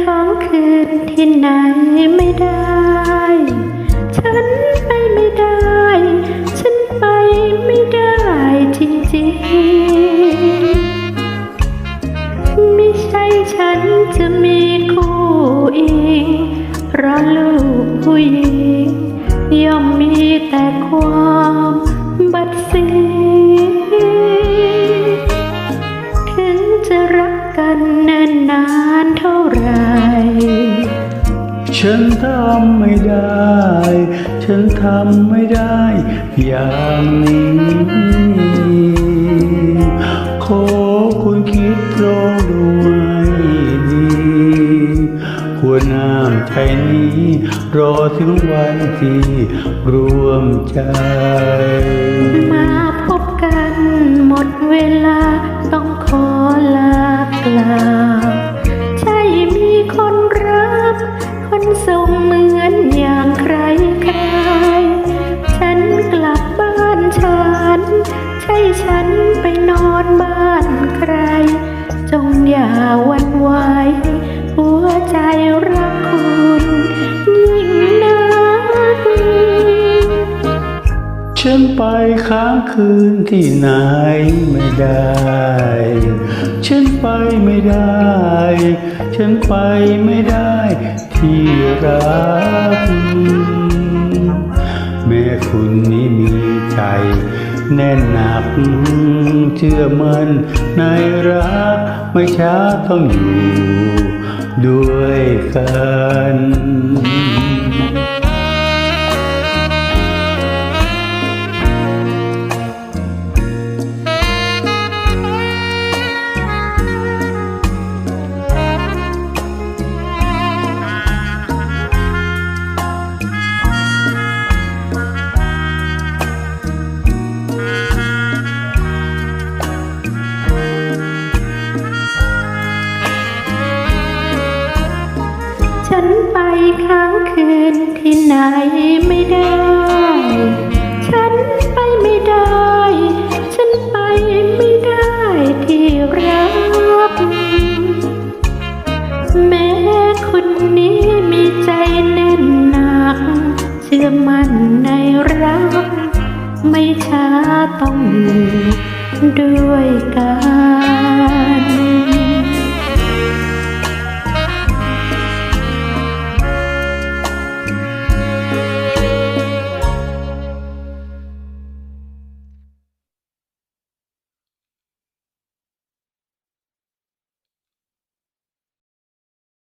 ความคืนที่ไหนไม่ได้ ฉันไปไม่ได้ ฉันไปไม่ได้จริงๆ ไม่ใช่ฉันจะมีคู่อิงเพราะลูกผู้หญิงย่อมมีแต่ความบัดสีถึงจะรักกันนานนานๆเท่าไหร ฉันทำไม่ได้ ฉันทำไม่ได้ อย่างนี้ ขอคุณคิดลองดูให้ดีควรน้ำใจนี้ รอถึงวันที่รวมใจ คนส่งเหมือนอย่างใครใครฉันกลับบ้านฉัน ใช่ฉันไปนอนบ้านใคร จงอย่าหวันไหวหัวใจรักคุณยิ่งนักฉันไปค้างคืนที่ไหนไม่ได้ ฉันไปไม่ได้ ฉันไปไม่ได้ ที่รัก แม่คุณนี้มีใจ แน่นหนัก เชื่อมันในรัก ไม่ช้าต้องอยู่ด้วยกัน ค้างคืนที่ไหนไม่ได้ ฉันไปไม่ได้ ฉันไปไม่ได้ที่รักแม้คนนี้มีใจแน่นหนัก เชื่อมั่นในรัก ไม่ช้าต้องอยู่ด้วยกัน